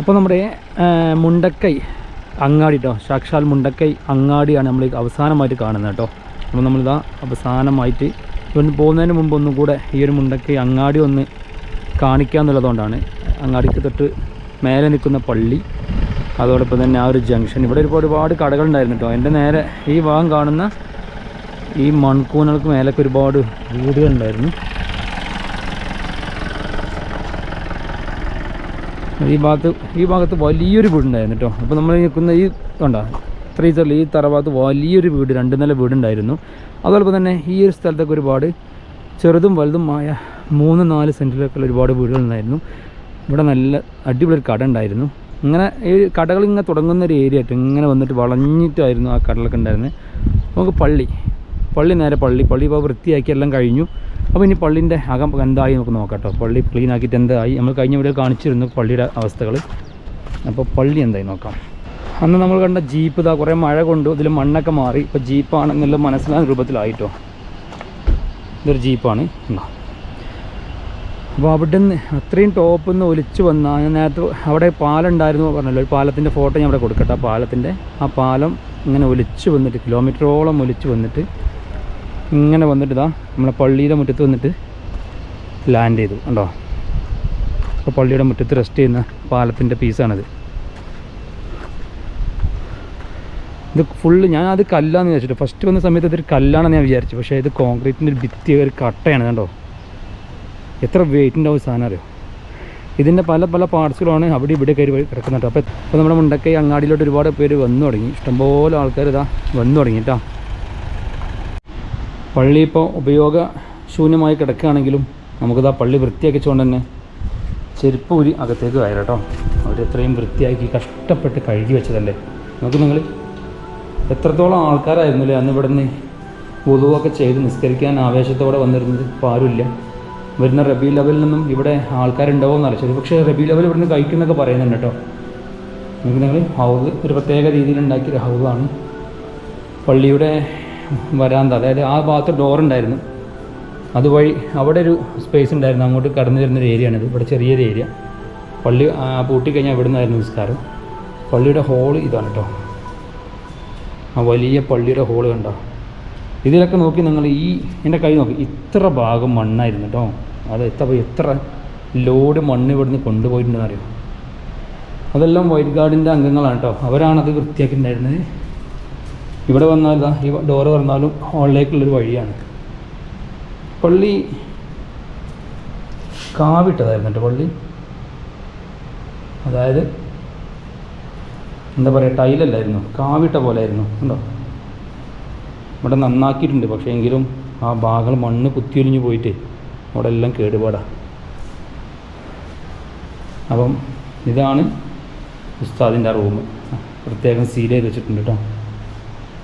അപ്പോൾ നമ്മുടെ മുണ്ടക്കൈ അങ്ങാടി കേട്ടോ സാക്ഷാൽ മുണ്ടക്കൈ അങ്ങാടിയാണ് നമ്മൾ അവസാനമായിട്ട് കാണുന്നത് കേട്ടോ അപ്പോൾ നമ്മളിതാ അവസാനമായിട്ട് ഇവിടുന്ന് പോകുന്നതിന് മുമ്പ് ഒന്നും കൂടെ ഈ ഒരു മുണ്ടക്കൈ അങ്ങാടി ഒന്ന് കാണിക്കുക എന്നുള്ളതുകൊണ്ടാണ് അങ്ങാടിക്ക് തൊട്ട് മേലെ നിൽക്കുന്ന പള്ളി അതോടൊപ്പം തന്നെ ആ ഒരു ജംഗ്ഷൻ. ഇവിടെ ഒരുപാട് ഒരുപാട് കടകളുണ്ടായിരുന്നു കേട്ടോ എന്റെ നേരെ ഈ ഭാഗം കാണുന്ന ഈ മൺകൂനകൾക്ക് മേലൊക്കെ ഒരുപാട് വീടുകളുണ്ടായിരുന്നു ഈ ഭാഗത്ത് ഈ ഭാഗത്ത് വലിയൊരു വീടുണ്ടായിരുന്നു കേട്ടോ. അപ്പോൾ നമ്മൾ നിൽക്കുന്ന ഈ കണ്ടോ? ഫ്രീസറിൽ ഈ തറവാത്ത് വലിയൊരു വീട് രണ്ട് നില വീടുണ്ടായിരുന്നു. അതോടൊപ്പം തന്നെ ഈ ഒരു സ്ഥലത്തൊക്കെ ഒരുപാട് ചെറുതും വലുതുമായ മൂന്ന് നാല് സെന്റിലൊക്കെ ഒരുപാട് വീടുകളുണ്ടായിരുന്നു. ഇവിടെ നല്ല അടിപൊളി കട ഉണ്ടായിരുന്നു ഇങ്ങനെ ഈ കടകൾ ഇങ്ങനെ തുടങ്ങുന്ന ഒരു ഏരിയ ആയിട്ട് ഇങ്ങനെ വന്നിട്ട് വളഞ്ഞിട്ടായിരുന്നു ആ കടലൊക്കെ ഉണ്ടായിരുന്നത്. നമുക്ക് പള്ളി പള്ളി നേരെ പള്ളി പള്ളി ഇപ്പോൾ വൃത്തിയാക്കി എല്ലാം കഴിഞ്ഞു. അപ്പോൾ ഇനി പള്ളിന്റെ അകം എന്തായി നമുക്ക് നോക്കാം കേട്ടോ. പള്ളി ക്ലീൻ ആക്കിയിട്ട് എന്തായി? നമ്മൾ കഴിഞ്ഞ വീഡിയോ കാണിച്ചിരുന്നു പള്ളിയുടെ അവസ്ഥകൾ അപ്പോൾ പള്ളി എന്തായി നോക്കാം. അന്ന് നമ്മൾ കണ്ട ജീപ്പ് ഇതാ കുറേ മഴ കൊണ്ടു ഇതിൽ മണ്ണൊക്കെ മാറി. ഇപ്പോൾ ജീപ്പാണെന്നുള്ള മനസ്സിലാകുന്ന രൂപത്തിലായിട്ടോ. ഇതൊരു ജീപ്പാണ്. അപ്പോൾ അവിടെ നിന്ന് അത്രയും ടോപ്പിൽ നിന്ന് ഒലിച്ച് വന്ന നേരത്തെ അവിടെ പാലം ഉണ്ടായിരുന്നു പറഞ്ഞല്ലോ. ഒരു പാലത്തിന്റെ ഫോട്ടോ ഞാൻ അവിടെ കൊടുക്കട്ടെ. ആ പാലത്തിന്റെ ആ പാലം ഇങ്ങനെ ഒലിച്ച് വന്നിട്ട് കിലോമീറ്ററോളം ഒലിച്ച് വന്നിട്ട് ഇങ്ങനെ വന്നിട്ട് ഇതാ നമ്മളെ പള്ളിയുടെ മുറ്റത്ത് വന്നിട്ട് ലാൻഡ് ചെയ്തു കണ്ടോ? അപ്പോൾ പള്ളിയുടെ മുറ്റത്ത് റെസ്റ്റ് ചെയ്യുന്ന പാലത്തിന്റെ പീസാണിത് ഇത് ഫുള്ള് ഞാൻ അത് കല്ലാന്ന് വിചാരിച്ചിട്ട് ഫസ്റ്റ് വന്ന സമയത്ത് ഇതൊരു കല്ലാണെന്ന് ഞാൻ വിചാരിച്ചു പക്ഷേ ഇത് കോൺക്രീറ്റിന്റെ ഒരു ഭിത്തി ഒരു കട്ടയാണ് കണ്ടോ? എത്ര വെയിറ്റ് ഉണ്ടാവും സാധനം അറിയോ? ഇതിന്റെ പല പല പാർട്സുകളാണ് അവിടെ ഇവിടെ കയറി കിടക്കുന്നുണ്ട് അപ്പോൾ ഇപ്പോൾ നമ്മുടെ മുണ്ടക്കൈ അങ്ങാടിയിലോട്ട് ഒരുപാട് പേര് വന്നു തുടങ്ങി. ഇഷ്ടംപോലെ ആൾക്കാർ ഇതാ വന്നു തുടങ്ങി കേട്ടോ പള്ളി ഇപ്പോൾ ഉപയോഗ ശൂന്യമായി കിടക്കുകയാണെങ്കിലും നമുക്കിത് ആ പള്ളി വൃത്തിയാക്കിച്ചുകൊണ്ട് തന്നെ ചെരുപ്പ് ഊരി അകത്തേക്ക് കയറാം കേട്ടോ. അവർ എത്രയും വൃത്തിയാക്കി കഷ്ടപ്പെട്ട് കഴുകി വെച്ചതല്ലേ? നമുക്ക് നിങ്ങൾ എത്രത്തോളം ആൾക്കാരായിരുന്നില്ലേ അന്ന് ഇവിടെ നിന്ന് ഉതുവൊക്കെ ചെയ്ത് നിസ്കരിക്കാൻ ആവേശത്തോടെ വന്നിരുന്നത്? ഇപ്പോൾ ആരുമില്ല. വരുന്ന റബി ലെവലിൽ നിന്നും ഇവിടെ ആൾക്കാരുണ്ടാവുമെന്ന് അറിയിച്ചത് പക്ഷേ റബി ലെവൽ ഇവിടുന്ന് കഴിക്കുന്നൊക്കെ പറയുന്നുണ്ട് കേട്ടോ. നിങ്ങൾ ഹൗസ് ഒരു പ്രത്യേക രീതിയിൽ ഉണ്ടാക്കിയൊരു ഹൗസാണ് പള്ളിയുടെ വരാന്ത. അതായത് ആ ഭാഗത്ത് ഡോറുണ്ടായിരുന്നു അതുവഴി അവിടെ ഒരു സ്പേസ് ഉണ്ടായിരുന്നു. അങ്ങോട്ട് കടന്നു വരുന്നൊരു ഏരിയയാണിത് ഇവിടെ ചെറിയൊരു ഏരിയ പള്ളി പൂട്ടിക്കഴിഞ്ഞാൽ ഇവിടെ നിന്നായിരുന്നു നിസ്കാരം. പള്ളിയുടെ ഹോൾ ഇതാണ് കേട്ടോ ആ വലിയ പള്ളിയുടെ ഹോൾ കണ്ടോ? ഇതിലൊക്കെ നോക്കി നിങ്ങൾ ഈ എന്റെ കൈ നോക്കി. ഇത്ര ഭാഗം മണ്ണായിരുന്നു കേട്ടോ അത് എത്ര എത്ര ലോഡ് മണ്ണ് ഇവിടുന്ന് കൊണ്ടുപോയിട്ടുണ്ടെന്ന് അറിയോ? അതെല്ലാം വൈറ്റ് ഗാർഡിന്റെ അംഗങ്ങളാണ് കേട്ടോ അവരാണത് വൃത്തിയാക്കിയിട്ടുണ്ടായിരുന്നത്. ഇവിടെ വന്നാൽ ഈ ഡോറ് തുറന്നാലും ഹോളിലേക്കുള്ളൊരു വഴിയാണ്. പള്ളി കാവിട്ടതായിരുന്നു പള്ളി. അതായത് എന്താ പറയുക ടൈലല്ലായിരുന്നു കാവിട്ട പോലെ ആയിരുന്നു ഉണ്ടോ ഇവിടെ നന്നാക്കിയിട്ടുണ്ട് പക്ഷേ എങ്കിലും ആ ഭാഗങ്ങൾ മണ്ണ് കുത്തിയൊലിഞ്ഞ് പോയിട്ട് അവിടെ എല്ലാം കേടുപാടാ. അപ്പം ഇതാണ് ഉസ്താദിന്റെ റൂം. പ്രത്യേകം സീൽ ചെയ്ത് വെച്ചിട്ടുണ്ട് കേട്ടോ.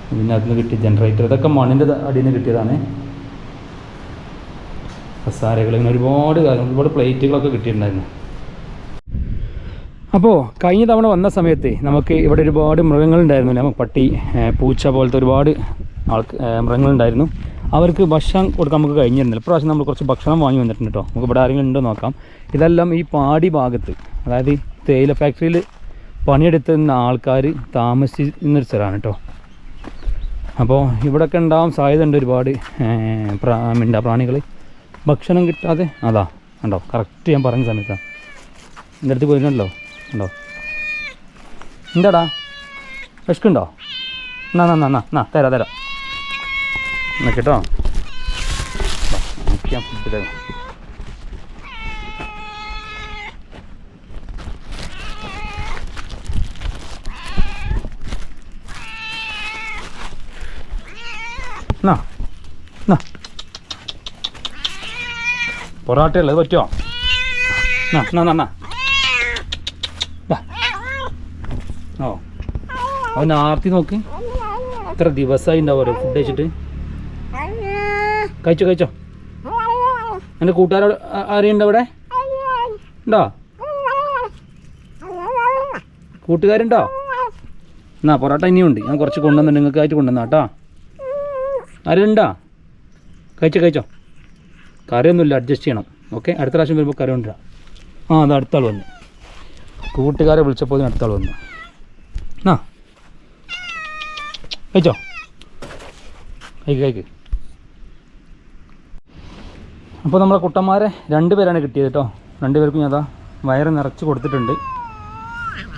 പിന്നെ അതിൽ നിന്ന് കിട്ടിയ ജനറേറ്റർ ഇതൊക്കെ മണ്ണിന്റെ അടിയിൽ നിന്ന് കിട്ടിയതാണ്. കസാരകൾ ഇങ്ങനെ ഒരുപാട് കാര്യം ഒരുപാട് പ്ലേറ്റുകളൊക്കെ കിട്ടിയിട്ടുണ്ടായിരുന്നു. അപ്പോൾ കഴിഞ്ഞ തവണ വന്ന സമയത്ത് നമുക്ക് ഇവിടെ ഒരുപാട് മൃഗങ്ങളുണ്ടായിരുന്നു നമുക്ക് പട്ടി പൂച്ച പോലത്തെ ഒരുപാട് ആൾക്ക് മൃഗങ്ങളുണ്ടായിരുന്നു അവർക്ക് ഭക്ഷണം കൊടുക്കാൻ നമുക്ക് കഴിഞ്ഞിരുന്നില്ല. പ്രാവശ്യം നമ്മൾ കുറച്ച് ഭക്ഷണം വാങ്ങി വന്നിട്ടുണ്ട് കേട്ടോ നമുക്ക് ഇവിടെ ആരെങ്കിലും ഉണ്ടോ നോക്കാം. ഇതെല്ലാം ഈ പാടി ഭാഗത്ത് അതായത് തേയില ഫാക്ടറിയിൽ പണിയെടുത്തുന്ന ആൾക്കാർ താമസിക്കുന്നൊരു സ്ഥലമാണ് കേട്ടോ അപ്പോൾ ഇവിടെയൊക്കെ ഉണ്ടാവാൻ സാധ്യതയുണ്ട് ഒരുപാട് മിണ്ട പ്രാ മിണ്ടാ പ്രാണികൾ ഭക്ഷണം കിട്ടാതെ അതാ ഉണ്ടോ കറക്റ്റ് ഞാൻ പറഞ്ഞ സമയത്താണ് എന്റെ അടുത്ത് പോയിട്ടുണ്ടല്ലോ ഉണ്ടോ എന്താടാ? വിശക്കുണ്ടോ? എന്നാ എന്നാ എന്നാ എന്നാ തരാം തരാം. എന്നാ കേട്ടോ? ഫുഡ് തരാം. എന്നാ എന്നാ പൊറാട്ടയല്ലേ അത് പറ്റുമോ. ഓ. അവൻ ആർത്തി നോക്ക്. ഇത്ര ദിവസമായി ഉണ്ടാവും ഫുഡ് കഴിച്ചിട്ട്. കഴിച്ചോ കഴിച്ചോ? എന്റെ കൂട്ടുകാരോട് ആരെയുണ്ട് അവിടെ? ഉണ്ടോ? കൂട്ടുകാരുണ്ടോ? എന്നാ പൊറോട്ട ഇനിയുണ്ട്. ഞാൻ കുറച്ച് കൊണ്ടുവന്നു നിങ്ങൾക്കായിട്ട് കൊണ്ടുവന്നാ കേട്ടോ. ആരുണ്ടാ കഴിച്ചോ കഴിച്ചോ. കറിയൊന്നുമില്ല അഡ്ജസ്റ്റ് ചെയ്യണം. ഓക്കെ അടുത്ത പ്രാവശ്യം വരുമ്പോൾ കറി കൊണ്ടുവരാം ആ അത് അടുത്ത ആൾ വന്നു. കൂട്ടുകാരെ വിളിച്ചപ്പോൾ അടുത്ത ആൾ വന്നു. ആ. കഴിച്ചോ? കഴിക്ക് കഴിക്ക്. അപ്പോൾ നമ്മളെ കുട്ടന്മാരെ രണ്ട് പേരാണ് കിട്ടിയത് കേട്ടോ രണ്ട് പേർക്കും ഞാൻ അതാ വയറ് നിറച്ച് കൊടുത്തിട്ടുണ്ട്.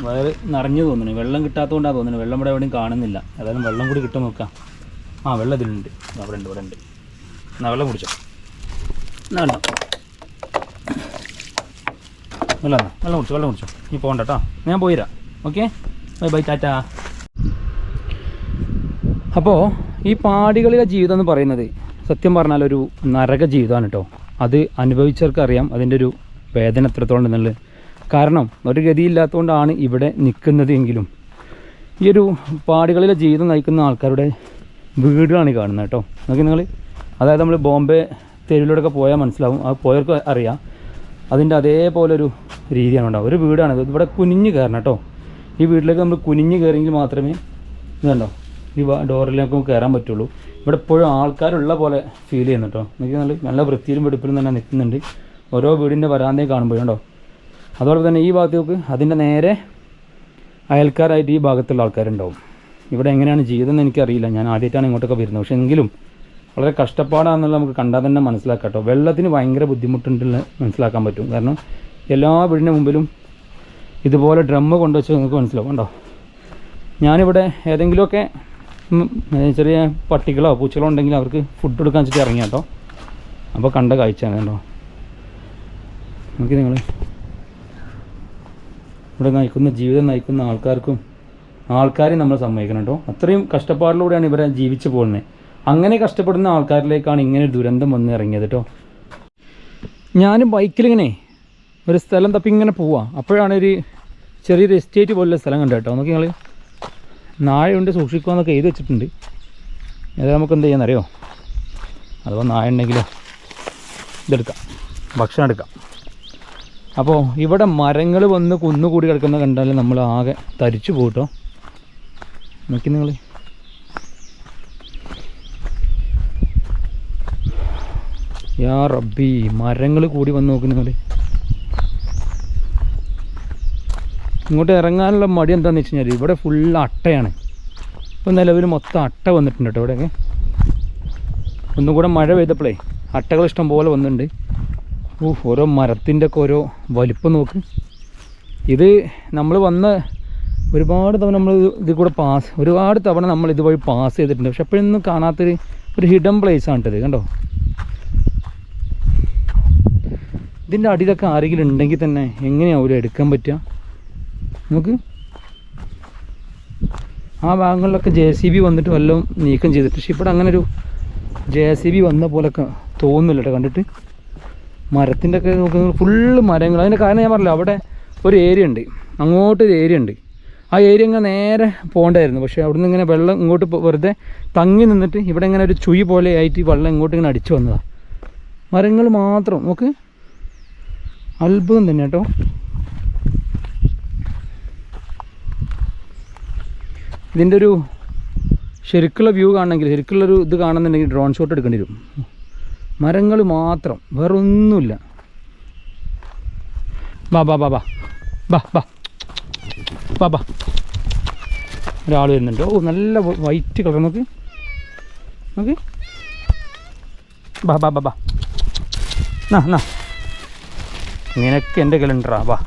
വയറ് നിറഞ്ഞു തോന്നുന്നു. വെള്ളം കിട്ടാത്തതുകൊണ്ടാണ് തോന്നുന്നത് വെള്ളം ഇവിടെ എവിടെയും കാണുന്നില്ല. ഏതായാലും വെള്ളം കൂടി കിട്ടും നോക്കാം. ആ വെള്ളം ഇതിലുണ്ട് അവിടെ ഉണ്ട് ഇവിടെ ഉണ്ട് എന്നാ വെള്ളം കുടിച്ചോ. എന്നാ വെള്ളം. വെള്ളം വെള്ളം കുടിച്ചോ വെള്ളം കുടിച്ചോ. നീ പോകണ്ട കേട്ടോ ഞാൻ പോയിരാ ഓക്കെ? Bye bye tata. അപ്പോൾ ഈ പാടികളിലെ ജീവിതം എന്ന് പറയുന്നത് സത്യം പറഞ്ഞാൽ ഒരു നരക ജീവിതമാണ് കേട്ടോ അത് അനുഭവിച്ചവർക്ക് അറിയാം അതിന്റെ ഒരു വേദന എത്രത്തോളം എന്നുള്ളത്. കാരണം ഒരു ഗതിയില്ലാത്തതുകൊണ്ടാണ് ഇവിടെ നിൽക്കുന്നത് എങ്കിലും ഈ ഒരു പാടികളിലെ ജീവിതം നയിക്കുന്ന ആൾക്കാരുടെ വീടുകളാണ് ഈ കാണുന്നത് കേട്ടോ. നോക്കി നിങ്ങൾ അതായത് നമ്മൾ ബോംബെ തെരുവിലൂടെയൊക്കെ പോയാൽ മനസ്സിലാവും. അത് പോയവർക്ക് അറിയാം. അതിന്റെ അതേപോലെ ഒരു രീതിയാണ് ഉണ്ടാവും ഒരു വീടാണ് ഇവിടെ കുനിഞ്ഞ് കയറണം കേട്ടോ. ഈ വീട്ടിലേക്ക് നമ്മൾ കുനിഞ്ഞ് കയറിയെങ്കിൽ മാത്രമേ ഇത് കണ്ടോ? ഈ ഡോറിലേക്ക് കയറാൻ പറ്റുള്ളൂ. ഇവിടെ എപ്പോഴും ആൾക്കാരുള്ള പോലെ ഫീൽ ചെയ്യുന്നു കേട്ടോ. എനിക്ക് നല്ല നല്ല വൃത്തിയിലും വെടുപ്പിലും തന്നെ നിൽക്കുന്നുണ്ട്. ഓരോ വീടിന്റെ വരാന്തയും കാണുമ്പോഴുണ്ടോ അതോടൊപ്പം തന്നെ ഈ ഭാഗത്തേക്ക് അതിന്റെ നേരെ അയൽക്കാരായിട്ട് ഈ ഭാഗത്തുള്ള ആൾക്കാരുണ്ടാവും. ഇവിടെ എങ്ങനെയാണ് ജീവിതം എന്ന് എനിക്കറിയില്ല. ഞാൻ ആദ്യമായിട്ടാണ് ഇങ്ങോട്ടൊക്കെ വരുന്നത്. പക്ഷേ എങ്കിലും വളരെ കഷ്ടപ്പാടാണെന്നുള്ള നമുക്ക് കണ്ടാൽ തന്നെ മനസ്സിലാക്കാം കേട്ടോ. വെള്ളത്തിന് ഭയങ്കര ബുദ്ധിമുട്ടുണ്ടെന്ന് മനസ്സിലാക്കാൻ പറ്റും. കാരണം എല്ലാ വീടിന്റെ മുമ്പിലും ഇതുപോലെ ഡ്രമ്മ് കൊണ്ടുവച്ച് നിങ്ങൾക്ക് മനസ്സിലാവും കണ്ടോ? ഞാനിവിടെ ഏതെങ്കിലുമൊക്കെ ചെറിയ പട്ടികളോ പൂച്ചകളോ ഉണ്ടെങ്കിൽ അവർക്ക് ഫുഡ് കൊടുക്കാൻ വെച്ചിട്ട് ഇറങ്ങി കേട്ടോ. അപ്പോൾ കണ്ട കാഴ്ചയാണ് കേട്ടോ നോക്കി നിങ്ങൾ ഇവിടെ നയിക്കുന്ന ജീവിതം നയിക്കുന്ന ആൾക്കാർക്കും ആൾക്കാരെ നമ്മൾ സമ്മതിക്കണം കേട്ടോ അത്രയും കഷ്ടപ്പാടിലൂടെയാണ് ഇവരെ ജീവിച്ചു പോകുന്നത്. അങ്ങനെ കഷ്ടപ്പെടുന്ന ആൾക്കാരിലേക്കാണ് ഇങ്ങനെ ദുരന്തം വന്ന് ഇറങ്ങിയത് കേട്ടോ ഞാൻ ബൈക്കിലിങ്ങനെ ഒരു സ്ഥലം തപ്പി ഇങ്ങനെ പോവാം. അപ്പോഴാണ് ഒരു ചെറിയൊരു എസ്റ്റേറ്റ് പോലുള്ള സ്ഥലം കണ്ടു കേട്ടോ നോക്കി ഞങ്ങൾ നാഴയുണ്ട് സൂക്ഷിക്കുക എന്നൊക്കെ എഴുതി വെച്ചിട്ടുണ്ട്. അത് നമുക്ക് എന്ത് ചെയ്യാന്നറിയോ അഥവാ നായ ഉണ്ടെങ്കിലോ ഇതെടുക്കാം. ഭക്ഷണം എടുക്കാം. അപ്പോൾ ഇവിടെ മരങ്ങൾ വന്ന് കുന്നുകൂടി കിടക്കുന്ന കണ്ടാൽ നമ്മൾ ആകെ തരിച്ചു പോകട്ടോ നോക്കി നിങ്ങൾ യാ റബ്ബി മരങ്ങൾ കൂടി വന്ന് നോക്കി നിങ്ങൾ ഇങ്ങോട്ട് ഇറങ്ങാനുള്ള മടി എന്താണെന്ന് വെച്ച് കഴിഞ്ഞാൽ ഇവിടെ ഫുൾ അട്ടയാണ്. ഇപ്പോൾ നിലവിൽ മൊത്തം അട്ട വന്നിട്ടുണ്ട് കേട്ടോ ഇവിടെയൊക്കെ ഒന്നും കൂടെ മഴ പെയ്തപ്പോഴേ അട്ടകൾ ഇഷ്ടം പോലെ വന്നിട്ടുണ്ട്. ഓ ഓരോ മരത്തിന്റെ ഒക്കെ ഓരോ വലിപ്പം നോക്ക്. ഇത് നമ്മൾ വന്ന് ഒരുപാട് തവണ നമ്മൾ ഇതിൽ കൂടെ പാസ് ഒരുപാട് തവണ നമ്മൾ ഇതുവഴി പാസ് ചെയ്തിട്ടുണ്ട്. പക്ഷെ എപ്പോഴൊന്നും കാണാത്തൊരു ഒരു ഹിഡൻ പ്ലേസ് ആണ് കേട്ടത് കണ്ടോ? ഇതിന്റെ അടിയിലൊക്കെ ആരെങ്കിലും ഉണ്ടെങ്കിൽ തന്നെ എങ്ങനെയാണ് ഒരു എടുക്കാൻ പറ്റുക? നമുക്ക് ആ ഭാഗങ്ങളിലൊക്കെ ജെ സി ബി വന്നിട്ട് വല്ലതും നീക്കം ചെയ്തിട്ട് പക്ഷെ ഇവിടെ അങ്ങനെ ഒരു ജെ സി ബി വന്ന പോലൊക്കെ തോന്നുന്നില്ല കേട്ടോ കണ്ടിട്ട്? മരത്തിന്റെ ഒക്കെ നോക്കുന്നത് ഫുള്ള് മരങ്ങൾ. അതിന്റെ കാരണം ഞാൻ പറഞ്ഞില്ല അവിടെ ഒരു ഏരിയ ഉണ്ട്. അങ്ങോട്ടൊരു ഏരിയ ഉണ്ട്. ആ ഏരിയ ഇങ്ങനെ നേരെ പോകേണ്ടായിരുന്നു പക്ഷേ അവിടുന്ന് ഇങ്ങനെ വെള്ളം ഇങ്ങോട്ട് വെറുതെ തങ്ങി നിന്നിട്ട് ഇവിടെ ഇങ്ങനെ ഒരു ചുയ് പോലെ ആയിട്ട് വെള്ളം ഇങ്ങോട്ട് ഇങ്ങനെ അടിച്ചു വന്നതാണ് മരങ്ങൾ മാത്രം. നോക്ക്. അത്ഭുതം തന്നെ കേട്ടോ. ഇതിന്റെ ഒരു ശരിക്കുള്ള വ്യൂ കാണണമെങ്കിൽ ശരിക്കുള്ളൊരു ഇത് കാണുന്നുണ്ടെങ്കിൽ ഡ്രോൺ ഷോട്ട് എടുക്കേണ്ടി വരും. മരങ്ങൾ മാത്രം. വേറെ ഒന്നുമില്ല ബാ ബാ ബാ ബാ. ബാ ബാ. ബാ ബാ ഒരാൾ വരുന്നുണ്ട്. ഓ നല്ല വൈറ്റ് കളർ നോക്ക്. നോക്ക്. ബാ ബാ ബാ ബാ നിനക്ക് എന്റെ കലണ്ടറാ വാ.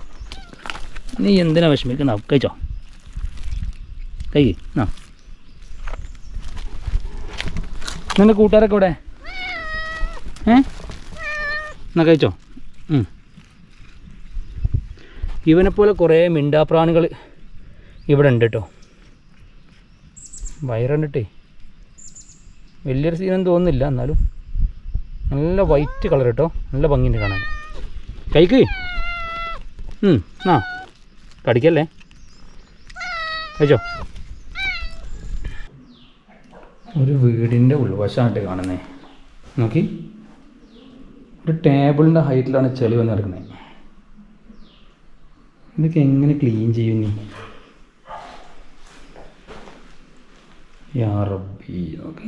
നീ എന്തിനാ വിഷമിക്കുന്ന? കഴിച്ചോ? കൈ ആ നിന്റെ കൂട്ടുകാരൊക്കെ ഇവിടെ ഏ? എന്നാ കഴിച്ചോ. ഇവനെപ്പോലെ കുറേ മിണ്ടാപ്രാണികൾ ഇവിടെ ഉണ്ട് കേട്ടോ വയറുണ്ടിട്ടേ വലിയൊരു സീനൊന്നും തോന്നുന്നില്ല എന്നാലും. നല്ല വൈറ്റ് കളർ കേട്ടോ നല്ല ഭംഗിയുണ്ട് കാണാൻ. കൈക്ക്. ആ. കടിക്കല്ലേ? കഴിച്ചോ? ഒരു വീടിന്റെ ഉൾവശമായിട്ട് കാണുന്നേ. നോക്കി. ഒരു ടേബിളിന്റെ ഹൈറ്റിലാണ് ചെളി വന്ന് കിടക്കുന്നത് ഇതൊക്കെ എങ്ങനെ ക്ലീൻ ചെയ്യും നീ യാ റബ്ബി. ഓക്കെ.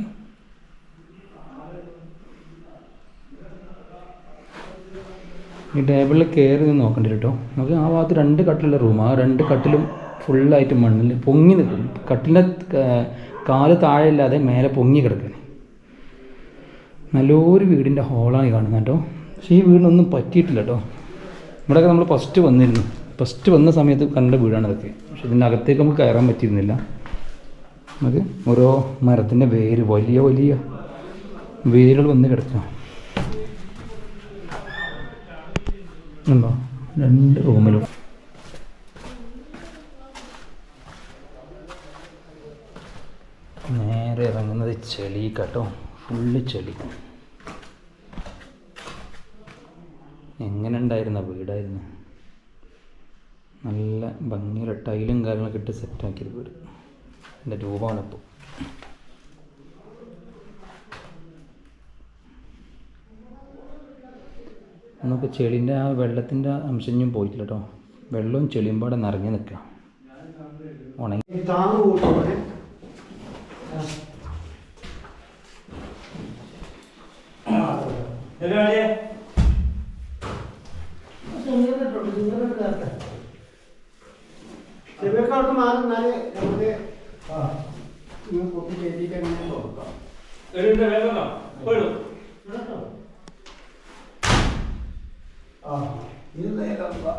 ഈ ടേബിളിൽ കയറി നോക്കേണ്ടി കേട്ടോ നമുക്ക് ആ ഭാഗത്ത് രണ്ട് കട്ടിലുള്ള റൂം ആ രണ്ട് കട്ടിലും ഫുള്ളായിട്ട് മണ്ണിൽ പൊങ്ങി നിൽക്കും. കട്ടിലിന്റെ കാൽ താഴെ ഇല്ലാതെ മേലെ പൊങ്ങി കിടക്കണം നല്ലൊരു വീടിന്റെ ഹോളാണ് കാണുന്നത് കേട്ടോ. പക്ഷേ ഈ വീടിനൊന്നും പറ്റിയിട്ടില്ല കേട്ടോ ഇവിടെയൊക്കെ നമ്മൾ ഫസ്റ്റ് വന്നിരുന്നു. ഫസ്റ്റ് വന്ന സമയത്ത് കണ്ട വീടാണ് അതൊക്കെ പക്ഷെ ഇതിന്റെ അകത്തേക്ക് നമുക്ക് കയറാൻ പറ്റിയിരുന്നില്ല. നമുക്ക് ഓരോ മരത്തിന്റെ വേര് വലിയ വലിയ വേരുകൾ വന്ന് കിടക്കുക രണ്ട് റൂമിലും. നേരെ ഇറങ്ങുന്നത് ചെളി കേട്ടോ. ഫുള്ള് ചെളി. എങ്ങനെ ഉണ്ടായിരുന്ന വീടായിരുന്നു? നല്ല ഭംഗിയുള്ള ടൈലും കാര്യങ്ങളൊക്കെ ഇട്ട് സെറ്റാക്കിയത് വീട്. എന്റെ രൂപമാണിപ്പോൾ. നമുക്ക് ചെളീന്റെ ആ വെള്ളത്തിന്റെ അംശം പോയിട്ടില്ല കേട്ടോ. വെള്ളവും ചെളിയും പാടെ നിറഞ്ഞു നിൽക്കുക ഉണങ്ങി താങ്ങ് കൂട്ടുപോലെ ചെവിയൊക്കെ മാറി എന്നാൽ നമുക്ക് ഇങ്ങനെ പൊട്ടി കയറ്റിയിട്ട് അങ്ങനെ തുറക്കാം കേട്ടോ? ആ ഇത് നേരെ ഇതാ. ഇങ്ങോട്ടുണ്ടോ? ആ.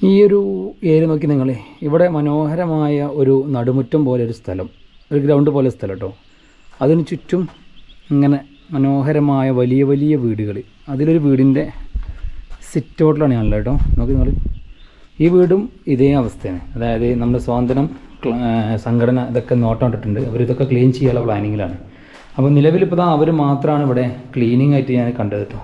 ഈ ഒരു ഏരിയ നോക്കി നിങ്ങൾ ഇവിടെ മനോഹരമായ ഒരു നടുമുറ്റം പോലെ ഒരു സ്ഥലം ഒരു ഗ്രൗണ്ട് പോലെ സ്ഥലം കേട്ടോ അതിന് ചുറ്റും ഇങ്ങനെ മനോഹരമായ വലിയ വലിയ വീടുകൾ അതിലൊരു വീടിന്റെ സിറ്റ് ഹോട്ടലാണ് ഞാനുള്ളത് കേട്ടോ നോക്കി നിങ്ങൾ ഈ വീടും ഇതേ അവസ്ഥയാണ്. അതായത് നമ്മുടെ സ്വാതന്ത്ര്യം സംഘടന ഇതൊക്കെ നോട്ടം അവർ ഇതൊക്കെ ക്ലീൻ ചെയ്യാനുള്ള പ്ലാനിങ്ങിലാണ് അപ്പോൾ നിലവിലിപ്പോൾ അവർ മാത്രമാണ് ഇവിടെ ക്ലീനിങ് ആയിട്ട് ഞാൻ കണ്ടത് കേട്ടോ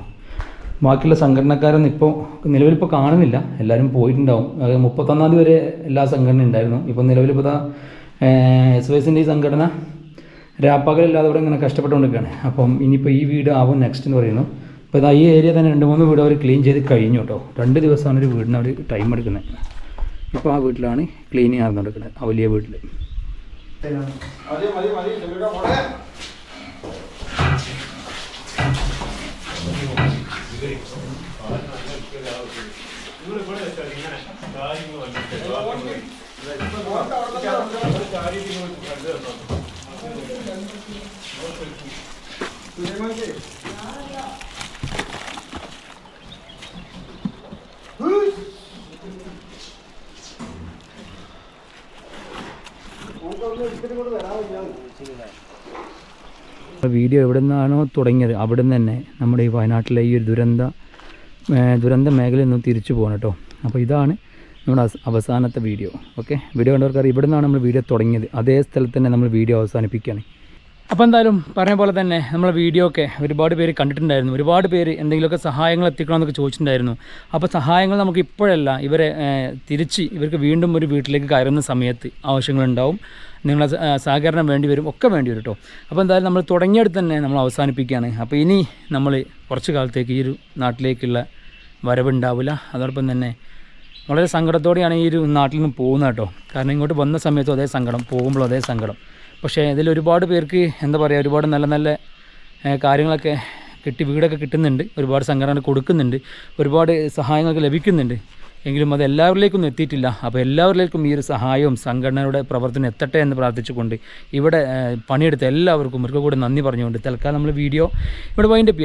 ബാക്കിയുള്ള സംഘടനക്കാരൊന്നും ഇപ്പോൾ നിലവിലിപ്പോൾ കാണുന്നില്ല. എല്ലാവരും പോയിട്ടുണ്ടാവും. മുപ്പത്തൊന്നാം തീയതി വരെ എല്ലാ സംഘടനയും ഉണ്ടായിരുന്നു. ഇപ്പോൾ നിലവിലിപ്പോൾ എസ് വൈ എസിന്റെ ഈ സംഘടന രാപ്പകലില്ലാതെ ഇവിടെ ഇങ്ങനെ കഷ്ടപ്പെട്ടുകൊണ്ടിരിക്കുകയാണ്. അപ്പം ഇനിയിപ്പോൾ ഈ വീട് ആവും നെക്സ്റ്റ് എന്ന് പറയുന്നു. അപ്പോൾ ഇതാ ഈ ഏരിയ തന്നെ രണ്ട് മൂന്ന് വീട് അവർ ക്ലീൻ ചെയ്ത് കഴിഞ്ഞു കേട്ടോ രണ്ട് ദിവസമാണ് ഒരു വീടിന് അവർ ടൈം എടുക്കുന്നത്. ഇപ്പോൾ ആ വീട്ടിലാണ് ക്ലീനിങ് നടക്കുന്നത് ആ വലിയ വീട്ടിൽ മതി വീഡിയോ എവിടെ നിന്നാണോ തുടങ്ങിയത് അവിടെ നിന്ന് തന്നെ നമ്മുടെ ഈ വയനാട്ടിലെ ഈ ഒരു ദുരന്ത ദുരന്ത മേഖലയിൽ നിന്ന് തിരിച്ചു പോകണം കേട്ടോ അപ്പോൾ ഇതാണ് നമ്മുടെ അവസാനത്തെ വീഡിയോ. ഓക്കെ? വീഡിയോ കണ്ടവർക്കറിയാം ഇവിടെ നിന്നാണ് നമ്മൾ വീഡിയോ തുടങ്ങിയത്. അതേ സ്ഥലത്ത് തന്നെ നമ്മൾ വീഡിയോ അവസാനിപ്പിക്കുകയാണ് അപ്പോൾ എന്തായാലും പറഞ്ഞ പോലെ തന്നെ നമ്മളെ വീഡിയോ ഒക്കെ ഒരുപാട് പേര് കണ്ടിട്ടുണ്ടായിരുന്നു. ഒരുപാട് പേര് എന്തെങ്കിലുമൊക്കെ സഹായങ്ങൾ എത്തിക്കണമെന്നൊക്കെ ചോദിച്ചിട്ടുണ്ടായിരുന്നു. അപ്പോൾ സഹായങ്ങൾ നമുക്ക് ഇപ്പോഴല്ല ഇവരെ തിരിച്ച് ഇവർക്ക് വീണ്ടും ഒരു വീട്ടിലേക്ക് കയറുന്ന സമയത്ത് ആവശ്യങ്ങളുണ്ടാവും. നിങ്ങളെ സ- സഹകരണം വേണ്ടി വരും ഒക്കെ വേണ്ടി വരും കേട്ടോ അപ്പോൾ എന്തായാലും നമ്മൾ തുടങ്ങിയെടുത്ത് തന്നെ നമ്മൾ അവസാനിപ്പിക്കുകയാണ്. അപ്പോൾ ഇനി നമ്മൾ കുറച്ച് കാലത്തേക്ക് ഈ ഒരു നാട്ടിലേക്കുള്ള വരവുണ്ടാവില്ല അതോടൊപ്പം തന്നെ വളരെ സങ്കടത്തോടെയാണ് ഈ ഒരു നാട്ടിൽ നിന്ന് പോകുന്നത് കേട്ടോ കാരണം ഇങ്ങോട്ട് വന്ന സമയത്തും അതേ സങ്കടം പോകുമ്പോഴും അതേ സങ്കടം. പക്ഷേ ഇതിൽ ഒരുപാട് പേർക്ക് എന്താ പറയുക ഒരുപാട് നല്ല നല്ല കാര്യങ്ങളൊക്കെ കിട്ടി വീടൊക്കെ കിട്ടുന്നുണ്ട്. ഒരുപാട് സംഘടന കൊടുക്കുന്നുണ്ട്. ഒരുപാട് സഹായങ്ങളൊക്കെ ലഭിക്കുന്നുണ്ട്. എങ്കിലും അത് എല്ലാവരിലേക്കൊന്നും എത്തിയിട്ടില്ല. അപ്പോൾ എല്ലാവരിലേക്കും ഈ ഒരു സഹായവും സംഘടനയുടെ പ്രവർത്തനം എത്തട്ടെ എന്ന് പ്രാർത്ഥിച്ചുകൊണ്ട് ഇവിടെ പണിയെടുത്ത എല്ലാവർക്കും ഒരിക്കൽ കൂടെ നന്ദി പറഞ്ഞുകൊണ്ട് തൽക്കാലം നമ്മൾ വീഡിയോ ഇവിടെ വൈൻഡപ്പ് ചെയ്യാം.